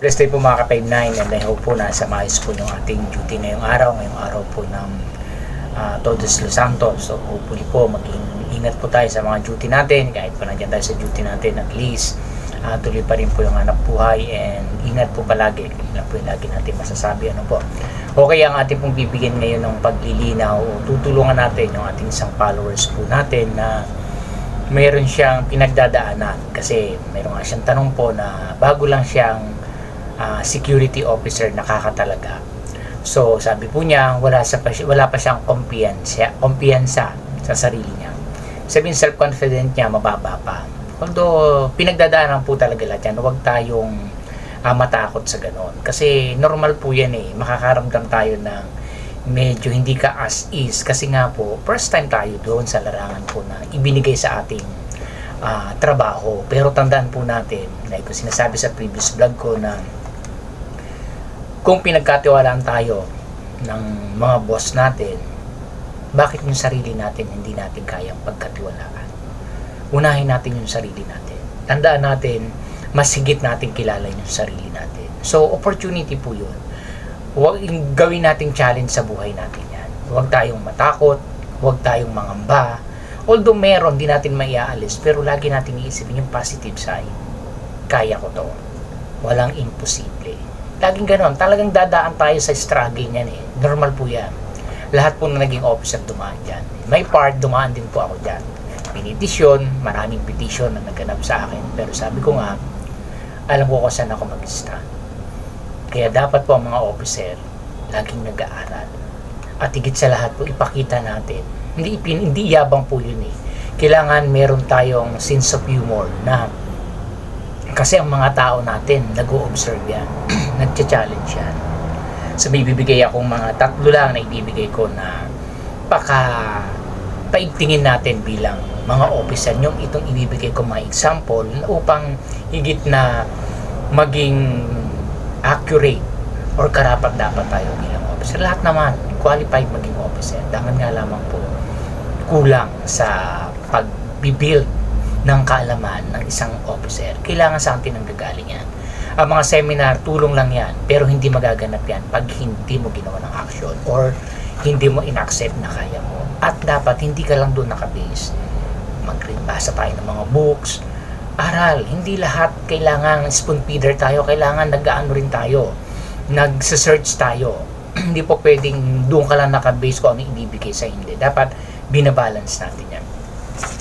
Blessed day po mga ka-59 and I hope po na sa maayos po yung ating duty ngayong araw, ngayong araw po ng uh, Todos Los Santos. So hopefully po maging ingat po tayo sa mga duty natin, kahit pa nandiyan tayo sa duty natin at least uh, tuloy pa rin po yung anak buhay and ingat po palagi. Yun lang po yung lagi natin masasabi. Ano po. Okay ang ating pong bibigyan ngayon ng paglilinaw o tutulungan natin yung ating isang followers po natin na mayroon siyang pinagdadaanan kasi mayroon nga siyang tanong po na bago lang siyang ah, security officer nakakatalaga. So sabi po niya wala sa wala pa siyang kumpiyansa, kumpiyansa sa sarili niya. Sabihin self-confident niya mababa pa. Although pinagdadaanan po talaga lahat yan, huwag tayong ah, matakot sa ganon. Kasi normal po yan eh, makakaramdam tayo ng medyo hindi ka as is kasi nga po first time tayo doon sa larangan po na ibinigay sa ating ah, trabaho pero tandaan po natin like sinasabi sa previous vlog ko na kung pinagkatiwalaan tayo ng mga boss natin bakit yung sarili natin hindi natin kayang pagkatiwalaan unahin natin yung sarili natin tandaan natin mas higit natin kilala yung sarili natin so opportunity po yun huwag gawin nating challenge sa buhay natin yan. Huwag tayong matakot, huwag tayong mangamba. Although meron, di natin maiaalis, pero lagi natin iisipin yung positive side. Kaya ko to. Walang imposible. Laging ganon. Talagang dadaan tayo sa struggle niyan eh. Normal po yan. Lahat po na naging officer dumaan dyan. May part, dumaan din po ako dyan. Pinitisyon, maraming petition na naganap sa akin. Pero sabi ko nga, alam ko kung saan ako mag-stand. Kaya dapat po ang mga officer laging nag-aaral. At higit sa lahat po, ipakita natin. Hindi, ipin, hindi yabang po yun eh. Kailangan meron tayong sense of humor na kasi ang mga tao natin nag-o-observe yan. Nag-challenge yan. So may bibigay akong mga tatlo lang na ibibigay ko na paka paigtingin natin bilang mga officer yung itong ibibigay ko mga example upang higit na maging accurate or karapat dapat tayo bilang officer. Lahat naman qualified maging officer. Dangan nga lamang po kulang sa pag-build ng kaalaman ng isang officer. Kailangan sa atin ang gagaling yan. Ang mga seminar, tulong lang yan. Pero hindi magaganap yan pag hindi mo ginawa ng action or hindi mo inaccept na kaya mo. At dapat hindi ka lang doon nakabase. Magbasa tayo ng mga books, aral. Hindi lahat kailangan spoon feeder tayo. Kailangan nag-ano rin tayo. Nag-search tayo. hindi po pwedeng doon ka lang nakabase kung ano ibibigay sa hindi. Dapat binabalance natin yan.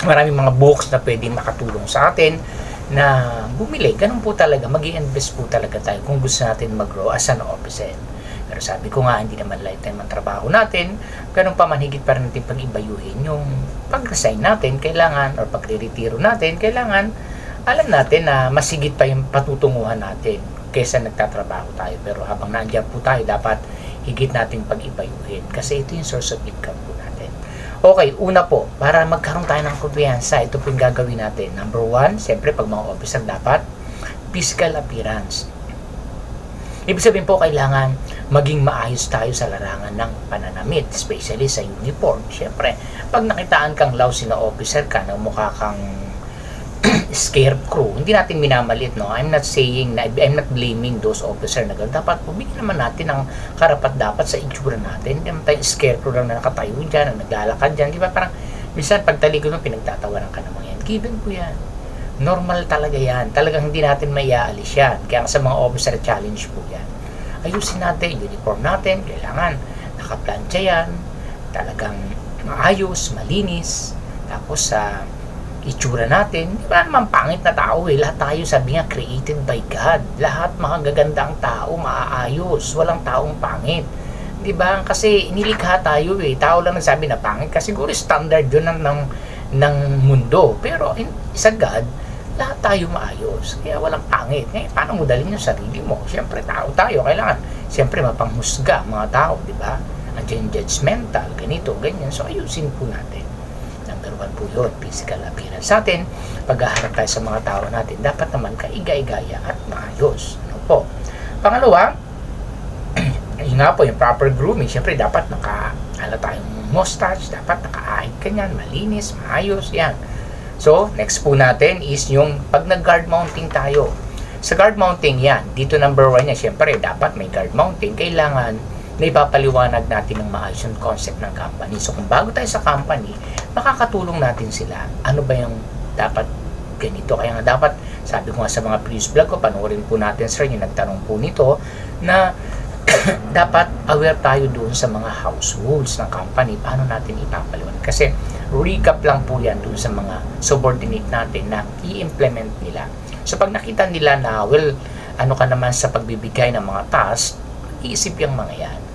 Maraming mga books na pwedeng makatulong sa atin na bumili. Ganun po talaga. mag invest po talaga tayo kung gusto natin mag-grow as an officer. Pero sabi ko nga, hindi naman lifetime ang trabaho natin. Ganun pa man, higit pa rin natin pag-ibayuhin yung pag-resign natin, kailangan, or pag-retiro natin, kailangan alam natin na masigit pa yung patutunguhan natin kaysa nagtatrabaho tayo. Pero habang nandiyan po tayo, dapat higit natin pag-ibayuhin. Kasi ito yung source of income. Okay, una po, para magkaroon tayo ng kumpiyansa, ito po yung gagawin natin. Number one, siyempre pag mga officer dapat, physical appearance. Ibig sabihin po, kailangan maging maayos tayo sa larangan ng pananamit, especially sa uniform. Siyempre, pag nakitaan kang lousy na officer ka, na mukha kang scarecrow. Hindi natin minamalit, no? I'm not saying na, I'm not blaming those officer na gano'n. Dapat bigyan naman natin ng karapat dapat sa itsura natin. Hindi naman tayong scarecrow lang na nakatayo dyan, na naglalakad dyan. Di ba? Parang, minsan pagtalikod mo, pinagtatawanan ka naman yan. Given po yan. Normal talaga yan. Talagang hindi natin maiaalis yan. Kaya sa mga officer challenge po yan. Ayusin natin, uniform natin, kailangan nakaplansya yan, talagang maayos, malinis, tapos sa itsura natin, di ba naman pangit na tao eh. Lahat tayo sabi nga created by God. Lahat mga gagandang tao, maaayos. Walang taong pangit. Di ba? Kasi inilikha tayo eh. Tao lang nagsabi na pangit. Kasi siguro standard yun ng, ng, ng mundo. Pero in, sa God, lahat tayo maayos. Kaya walang pangit. Ngayon, paano mo dalhin yung sarili mo? Siyempre, tao tayo. Kailangan, siyempre, mapanghusga mga tao, di ba? Andiyan judgmental, ganito, ganyan. So, ayusin po natin yun, physical appearance. Sa atin, paghaharap tayo sa mga tao natin, dapat naman kaigay-gaya at maayos. Ano po? Pangalawa, yun nga po, yung proper grooming, syempre dapat naka, ala tayong mustache, dapat nakaahit ka niyan, malinis, maayos, yan. So, next po natin is yung pag nag-guard mounting tayo. Sa guard mounting yan, dito number one yan, syempre dapat may guard mounting. Kailangan na ipapaliwanag natin ng maayos yung concept ng company. So kung bago tayo sa company, makakatulong natin sila. Ano ba yung dapat ganito? Kaya nga dapat, sabi ko nga sa mga previous vlog ko, panoorin po natin sir, yung nagtanong po nito, na dapat aware tayo doon sa mga house rules ng company. Paano natin ipapaliwanag? Kasi recap lang po yan doon sa mga subordinate natin na i-implement nila. So pag nakita nila na, well, ano ka naman sa pagbibigay ng mga task, iisip yung mga yan.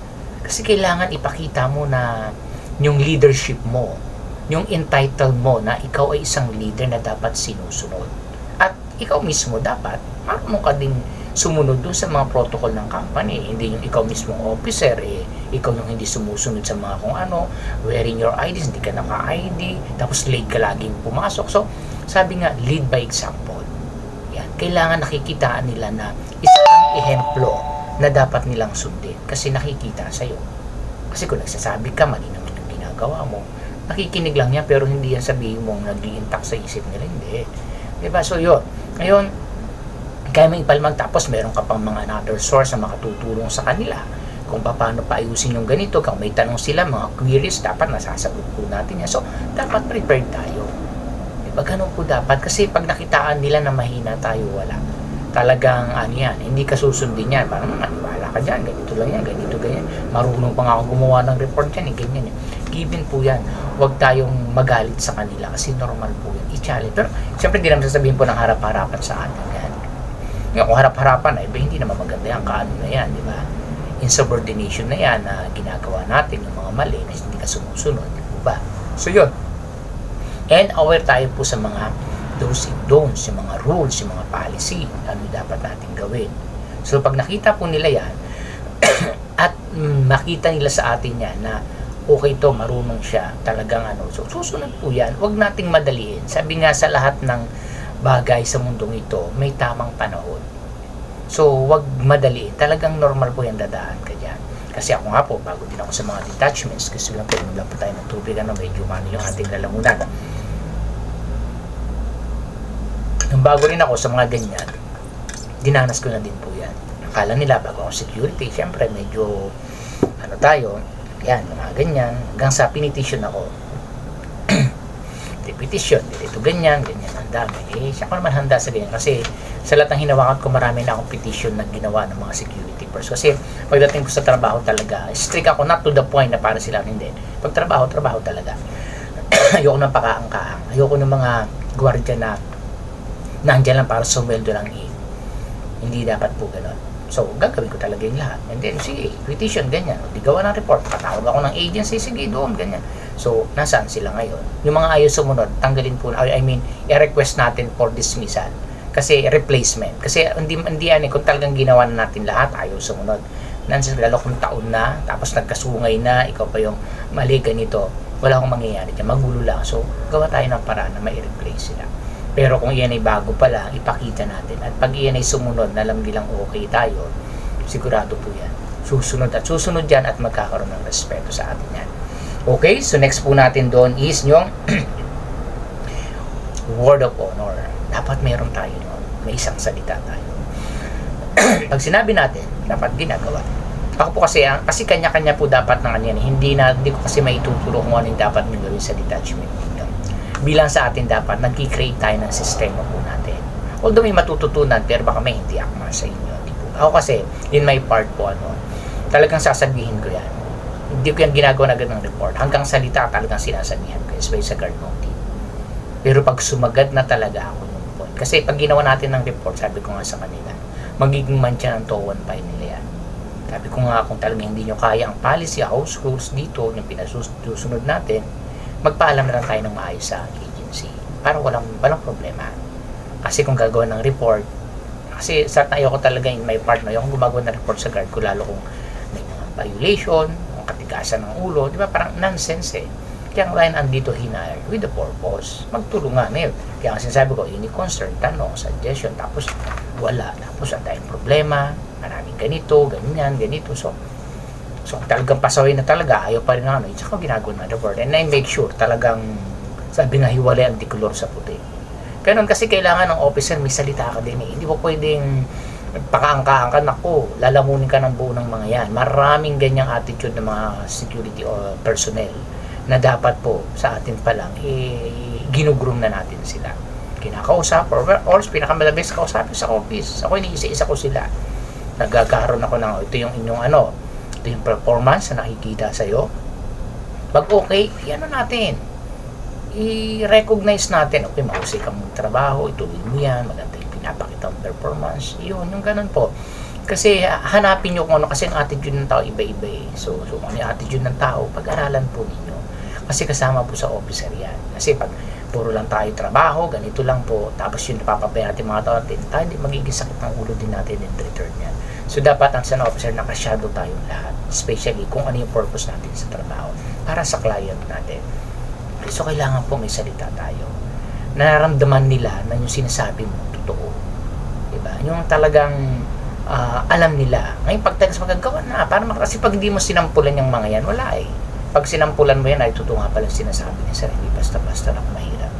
Kasi kailangan ipakita mo na yung leadership mo, yung entitled mo na ikaw ay isang leader na dapat sinusunod. At ikaw mismo dapat, marunong ka din sumunod dun sa mga protocol ng company. Hindi yung ikaw mismong officer, eh, ikaw yung hindi sumusunod sa mga kung ano, wearing your IDs, hindi ka naka-ID, tapos late ka laging pumasok. So, sabi nga, lead by example. Yan. Kailangan nakikitaan nila na isang ehemplo na dapat nilang sundin kasi nakikita sa'yo. Kasi kung nagsasabi ka, mali naman yung ginagawa mo, nakikinig lang yan pero hindi yan sabihin mong nag sa isip nila. Hindi. Diba? So, yun. Ngayon, kaya may ipalmag tapos meron ka pang mga another source na makatutulong sa kanila kung paano paayusin yung ganito kung may tanong sila mga queries dapat nasasagot po natin yan so dapat prepared tayo diba ganun po dapat kasi pag nakitaan nila na mahina tayo wala talagang ano yan hindi ka susundin yan parang maniwala ka dyan ganito lang yan ganito ganyan marunong pa ako gumawa ng report yan eh, ganyan yan given po yan huwag tayong magalit sa kanila kasi normal po yan i-challenge pero syempre hindi naman sasabihin po ng harap-harapan sa atin yan nga kung harap-harapan ay iba hindi naman maganda yan, kaano na yan, di ba? Insubordination na yan na ginagawa natin yung mga mali na hindi ka sumusunod, di ba? So yun. And aware tayo po sa mga do's and don'ts, yung mga rules, yung mga policy, ano dapat natin gawin. So pag nakita po nila yan, at makita nila sa atin yan na okay to, marunong siya, talagang ano, so susunod po yan, huwag nating madaliin. Sabi nga sa lahat ng bagay sa mundong ito, may tamang panahon. So, wag madali. Talagang normal po yan dadaan ka dyan. Kasi ako nga po, bago din ako sa mga detachments, kasi lang po, lang po tayo ng tubig, ano, medyo mano yung ating lalamunan. Nung bago rin ako sa mga ganyan, dinanas ko na din po yan. Akala nila, bago ako security, syempre medyo, ano tayo, yan, mga ganyan, hanggang sa pinitition ako, petition, dito ganyan, ganyan, ang dami. Eh, siya ko naman handa sa ganyan kasi sa lahat ng hinawakan ko, marami na akong petition na ginawa ng mga security persons. Kasi pagdating ko sa trabaho talaga, strict ako, not to the point na para sila hindi. Pag trabaho, trabaho talaga. Ayoko ng pakaangkaang. Ayoko ng mga gwardiya na nandiyan lang para sumweldo lang eh. Hindi dapat po gano'n. So, gagawin ko talaga yung lahat. And then, sige, petition, ganyan. O, di gawa ng report. Patawag ako ng agency, sige, doon, ganyan. So, nasaan sila ngayon? Yung mga ayaw sumunod, tanggalin po, I mean, i-request natin for dismissal. Kasi replacement. Kasi hindi, hindi yan, eh, kung talagang ginawa na natin lahat, ayaw sumunod. Nandiyan lalo kung taon na, tapos nagkasungay na, ikaw pa yung mali ganito, wala akong mangyayari dyan, magulo lang. So, gawa tayo ng paraan na mai-replace sila. Pero kung iyan ay bago pa lang, ipakita natin. At pag iyan ay sumunod, na alam nilang okay tayo, sigurado po yan. Susunod at susunod yan at magkakaroon ng respeto sa atin yan. Okay, so next po natin doon is yung word of honor. Dapat meron tayo noon. May isang salita tayo. pag sinabi natin, dapat ginagawa. Ako po kasi, ang- kasi kanya-kanya po dapat ng ano. Hindi na, hindi ko kasi maituturo kung ano yung dapat nyo gawin sa detachment bilang sa atin dapat nagki-create tayo ng sistema po natin. Although may matututunan pero baka may hindi akma sa inyo. Di. Ako kasi, in my part po, ano, talagang sasabihin ko yan. Hindi ko yan ginagawa na ng report. Hanggang salita talagang sinasabihan ko, especially sa guard mounting. Pero pag sumagad na talaga ako yung point. Kasi pag ginawa natin ng report, sabi ko nga sa kanila, magiging mancha ng towan pa nila yan. Sabi ko nga kung talagang hindi nyo kaya ang policy, house rules dito, yung pinasusunod natin, magpaalam na lang tayo ng maayos sa agency para walang, walang problema. Kasi kung gagawa ng report, kasi sa ayoko talaga in my part, no, yung gumagawa ng report sa guard ko, lalo kung may mga violation, kung katigasan ng ulo, di ba parang nonsense eh. Kaya nga Ryan andito hinire with the purpose. Magtulungan eh. Kaya nga sinasabi ko, any concern, tanong, suggestion, tapos wala. Tapos ang tayong problema, maraming ganito, ganyan, ganito. So, So, talagang pasaway na talaga, ayaw pa rin ano, tsaka ginagawa na the word. And I make sure talagang, sabi nga, hiwalay ang dikolor sa puti. Ganun kasi kailangan ng officer may salita ka din eh. Hindi mo pwedeng pakaangkahan ka, naku, lalamunin ka ng buo ng mga yan. Maraming ganyang attitude ng mga security or personnel na dapat po sa atin pa lang, eh, ginugroom na natin sila. Kinakausap, or, or pinakamalabis kausapin sa office. Ako iniisa-isa ko sila. Nagkakaroon ako ng, ito yung inyong ano, ito yung performance na nakikita sa'yo. Pag okay, ano natin, i-recognize natin, okay, mahusay kang magtrabaho, ituloy mo yan, maganda yung pinapakita mong performance. Yun, yung ganun po. Kasi hanapin nyo kung ano, kasi ang attitude ng tao iba-iba eh. So, so ano yung attitude ng tao, pag-aralan po ninyo. Kasi kasama po sa officer yan. Kasi pag puro lang tayo trabaho, ganito lang po, tapos yun napapabay natin mga tao natin, tayo din magiging sakit ng ulo din natin in return yan. So dapat ang sa officer nakasyado tayong lahat, especially kung ano yung purpose natin sa trabaho para sa client natin. So kailangan po may salita tayo. Nararamdaman nila na yung sinasabi mo totoo. Diba? Yung talagang ah, alam nila. Ngayon pag text magagawa na, para kasi pag hindi mo sinampulan yung mga yan, wala eh. Pag sinampulan mo yan, ay totoo nga pala sinasabi niya sa hindi basta-basta lang mahirap.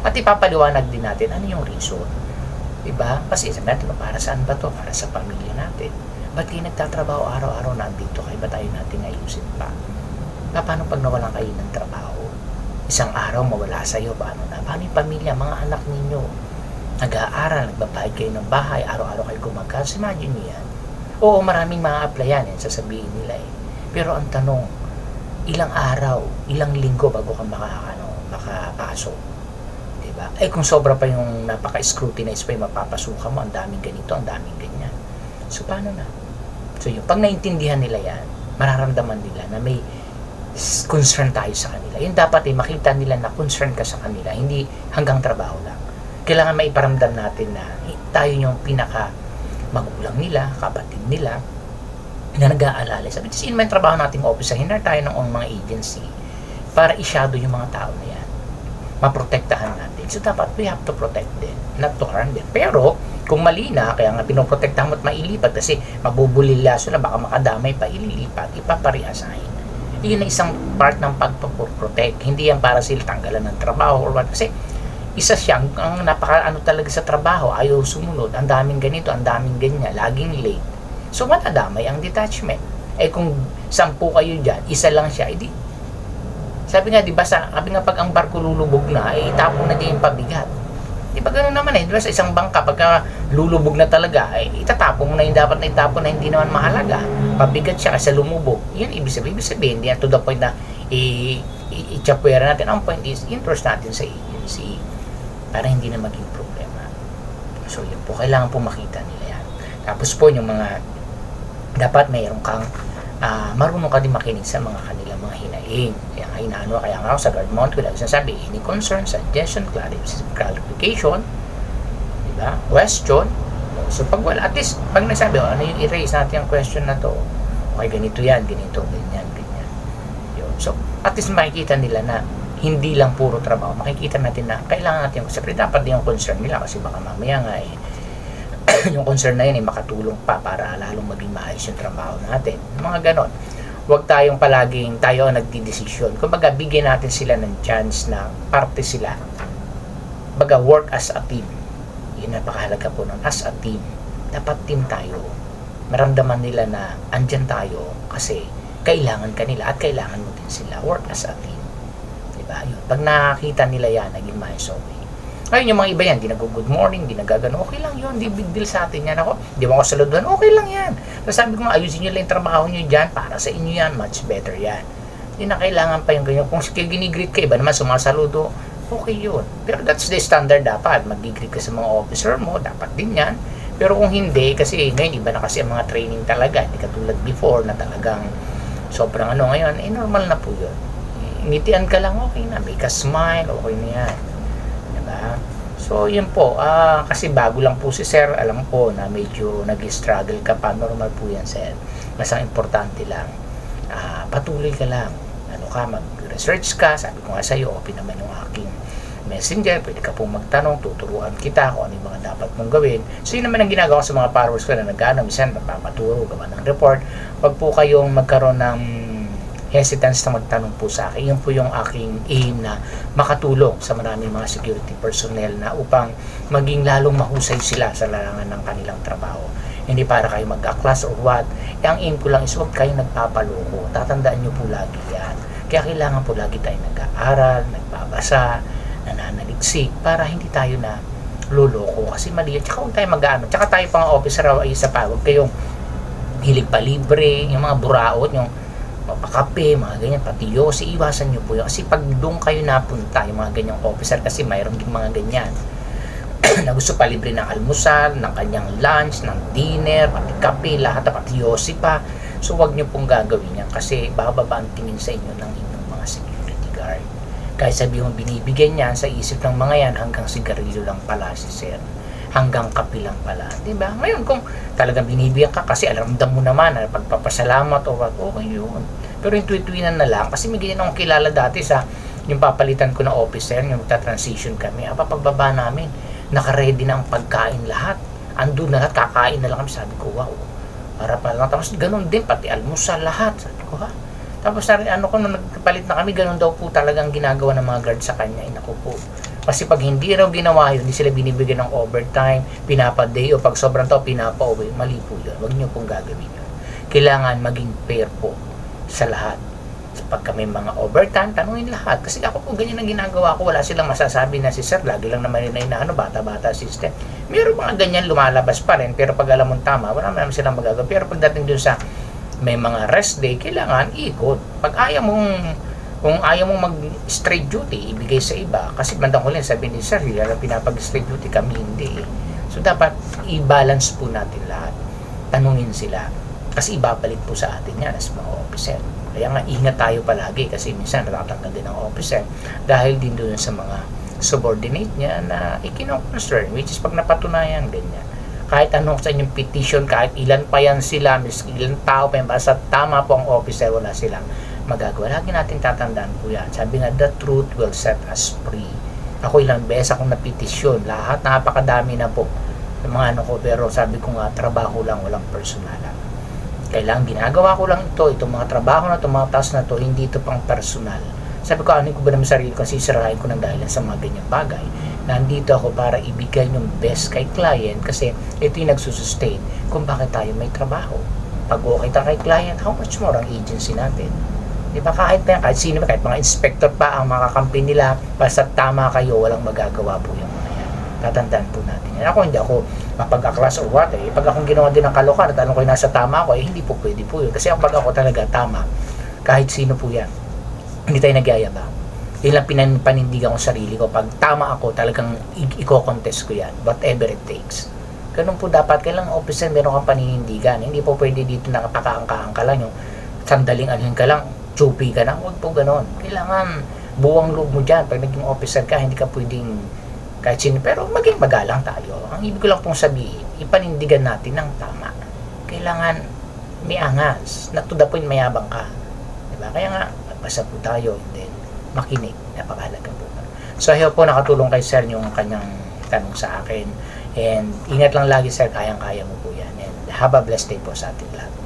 At ipapaliwanag din natin ano yung reason. Diba? Kasi sabi natin, para saan ba to? Para sa pamilya natin. Ba't kayo nagtatrabaho araw-araw nandito? Kaya ba tayo natin ayusin pa? Pa- Paano pag nawalan kayo ng trabaho? Isang araw mawala sa iyo, paano na? Paano yung pamilya, mga anak ninyo? Nag-aaral, nagbabayad kayo ng bahay, araw-araw kayo gumagas. Imagine niyo yan. Oo, maraming mga applyan yan, sasabihin nila eh. Pero ang tanong, ilang araw, ilang linggo bago ka makakano, makapasok? Diba? Eh kung sobra pa yung napaka-scrutinize pa yung mapapasukan mo, ang daming ganito, ang daming ganyan. So paano na? So yun, pag naintindihan nila yan, mararamdaman nila na may concern tayo sa kanila. Yun dapat eh, makita nila na concern ka sa kanila, hindi hanggang trabaho lang. Kailangan maiparamdam natin na eh, tayo yung pinaka magulang nila, kapatid nila, na nag-aalala. Sabi, kasi may trabaho nating officer, hinar tayo ng mga agency para i-shadow yung mga tao na yan. Maprotektahan natin. So, dapat we have to protect them, not to harm them. Pero, kung mali na, kaya nga pinoprotektahan mo at mailipat kasi mabubulila sila, baka makadamay pa, ililipat, ipapare-assign. Yun ang isang part ng pagpaprotect. Hindi yan para sila tanggalan ng trabaho or what. Kasi, isa siyang ang napaka ano talaga sa trabaho, ayaw sumunod, ang daming ganito, ang daming ganyan, laging late. So matadamay ang detachment. Eh kung sampu kayo dyan, isa lang siya, edi sabi nga, di ba, sa, sabi nga pag ang barko lulubog na, eh, itapon na din yung pabigat. Di ba ganun naman eh, di ba sa isang bangka, pagka lulubog na talaga, eh, itatapon mo na yung dapat na itapon na hindi naman mahalaga. Pabigat siya kasi lumubog. Yan, ibig sabihin, ibig sabihin, hindi to the point na i- i- i-chapwera natin. Ang point is, interest natin sa agency para hindi na maging problema. So, yun po, kailangan po makita nila yan. Tapos po, yung mga, dapat mayroon kang, ah, marunong ka din makinig sa mga kanilang mga hinaing. Inaano, kaya nga ako sa guard mount ko lang sinasabi, any concern, suggestion, clarif- clarification, di ba? Question. So, pag wala, at least, pag nagsabi, oh, ano yung erase natin yung question na to? Okay, ganito yan, ganito, ganyan, ganyan. Yun. So, at least makikita nila na hindi lang puro trabaho. Makikita natin na kailangan natin, siyempre dapat din yung concern nila kasi baka mamaya nga eh, yung concern na yun ay makatulong pa para lalong maging maayos yung trabaho natin. Mga ganon. Huwag tayong palaging tayo ang nagdidesisyon. Kumbaga, bigyan natin sila ng chance na parte sila. Baga, work as a team. Yun napakahalaga po nun. As a team. Dapat team tayo. Maramdaman nila na andyan tayo kasi kailangan kanila at kailangan mo din sila. Work as a team. Diba? Yun. Pag nakita nila yan, naging okay. Ngayon yung mga iba yan, di nag-good morning, di nagagano, okay lang yun, di big deal sa atin yan. Ako, di mo ako saluduhan, okay lang yan. So sabi ko nga, ayusin nyo lang yung trabaho nyo dyan, para sa inyo yan, much better yan. Hindi na kailangan pa yung ganyan. Kung ginigreet ka, iba naman sumasaludo, okay yun. Pero that's the standard dapat. Mag-greet ka sa mga officer mo, dapat din yan. Pero kung hindi, kasi ngayon iba na kasi ang mga training talaga. Hindi katulad before na talagang sobrang ano ngayon, eh normal na po yun. Ngitian ka lang, okay na. Make a smile, okay na yan. Diba? So, yun po. Ah, kasi bago lang po si Sir, alam ko na medyo nag-struggle ka pa. Normal po yan, Sir. Ang importante lang, ah, patuloy ka lang. Ano ka, mag-research ka. Sabi ko nga sa'yo, open naman yung aking messenger. Pwede ka pong magtanong, tuturuan kita kung ano yung mga dapat mong gawin. So, yun naman ang ginagawa sa mga followers ko na nag-ano, minsan magpapaturo, gawa ng report. Huwag po kayong magkaroon ng hesitance na magtanong po sa akin. Yun po yung aking aim na makatulong sa maraming mga security personnel na upang maging lalong mahusay sila sa larangan ng kanilang trabaho. Hindi para kayo mag-class or what. Eh, ang aim ko lang is huwag kayong nagpapaloko. Tatandaan nyo po lagi yan. Kaya kailangan po lagi tayong nag-aaral, nagbabasa, nananaliksik para hindi tayo na luloko. Kasi mali yan. Tsaka huwag tayo mag-ano. Tsaka tayo pang officer ay isa pa. Huwag kayong hilig pa libre, yung mga buraot, yung mapakape, mga ganyan, pati yosi, iwasan nyo po yun. Kasi pag doon kayo napunta, yung mga ganyang officer, kasi mayroon din mga ganyan, na gusto pa libre ng almusal, ng kanyang lunch, ng dinner, pati kape, lahat, pati yosi pa. So, wag nyo pong gagawin yan kasi bababa ang tingin sa inyo ng inyong mga security guard. Kahit sabi mo binibigyan yan sa isip ng mga yan hanggang sigarilyo lang pala si sir hanggang kape lang pala. Di ba? Ngayon, kung talagang binibigyan ka kasi alamdam mo naman na pagpapasalamat o what, okay yun. Pero yung tuwi-tuwinan na lang, kasi may ganyan akong kilala dati sa yung papalitan ko na officer, yung transition kami, apa pagbaba namin, nakaready na ang pagkain lahat. Andun na lahat, kakain na lang kami. Sabi ko, wow, para pa lang. Tapos ganun din, pati almusal lahat. Sabi ko, ha? Tapos ano ko, nung nagpalit na kami, ganun daw po talagang ginagawa ng mga guard sa kanya. Ay, naku po. Kasi pag hindi raw ginawa yun, hindi sila binibigyan ng overtime, pinapa-day, o pag sobrang tao, pinapa-uwi. Mali po yun. Huwag niyo pong gagawin yun. Kailangan maging fair po sa lahat. So, pag kami mga overtime, tanungin lahat. Kasi ako po ganyan ang ginagawa ko. Wala silang masasabi na si sir, lagi lang naman nila inaano, bata-bata system. Meron mga ganyan lumalabas pa rin, pero pag alam mong tama, wala naman silang magagawa. Pero pagdating dun sa may mga rest day, kailangan ikot. Pag ayaw mong kung ayaw mong mag straight duty, ibigay sa iba. Kasi bandang huli, sabi ni Sir, yan ang pinapag straight duty, kami hindi. So dapat i-balance po natin lahat. Tanungin sila. Kasi ibabalik po sa atin yan as mga officer. Kaya nga ingat tayo palagi kasi minsan natatanggal din ng officer dahil din doon sa mga subordinate niya na ikino-concern which is pag napatunayan ganyan kahit anong sa inyong petition, kahit ilan pa yan sila, mis ilan tao pa yan, basta tama po ang officer, wala silang magagawa. Lagi natin tatandaan yan. Sabi nga, the truth will set us free. Ako ilang beses akong napetisyon. Lahat, napakadami na po ng mga ano ko. Pero sabi ko nga, trabaho lang, walang personalan. Kailangan ginagawa ko lang ito, itong mga trabaho na ito, mga task na ito, hindi ito pang personal. Sabi ko, ano ko ba naman sarili ko, sisirahin ko ng dahilan sa mga ganyang bagay. Nandito ako para ibigay yung best kay client kasi ito yung nagsusustain kung bakit tayo may trabaho. Pag okay tayo kay client, how much more ang agency natin? Di ba kahit pa yan, kahit sino, kahit mga inspector pa ang mga kampi nila, basta tama kayo, walang magagawa po yung mga yan. Tatandaan po natin yan. Ako hindi ako mapag-aklas or what eh. Pag akong ginawa din ng kalokan at alam ko yung nasa tama ako, eh hindi po pwede po yun. Kasi ang pag ako talaga tama, kahit sino po yan, hindi tayo nagyayabang. Yun lang pinan- panindigan ko sa sarili ko. Pag tama ako, talagang i-contest ko yan. Whatever it takes. Ganun po dapat. Kailangan officer, meron kang paninindigan. Hindi po pwede dito nakapakaangka-angka lang yung sandaling alhin ka lang, chupi ka na. Huwag po ganon. Kailangan buwang loob mo dyan. Pag naging officer ka, hindi ka pwedeng kahit sino. Pero maging magalang tayo. Ang ibig ko lang pong sabihin, ipanindigan natin ng tama. Kailangan may angas. Na to the point, mayabang ka. Diba? Kaya nga, magbasa po tayo. And then, makinig. Napakahalaga po. So, ayaw po nakatulong kay Sir yung kanyang tanong sa akin. And ingat lang lagi Sir, kayang-kaya mo po yan. And have a blessed day po sa ating lahat.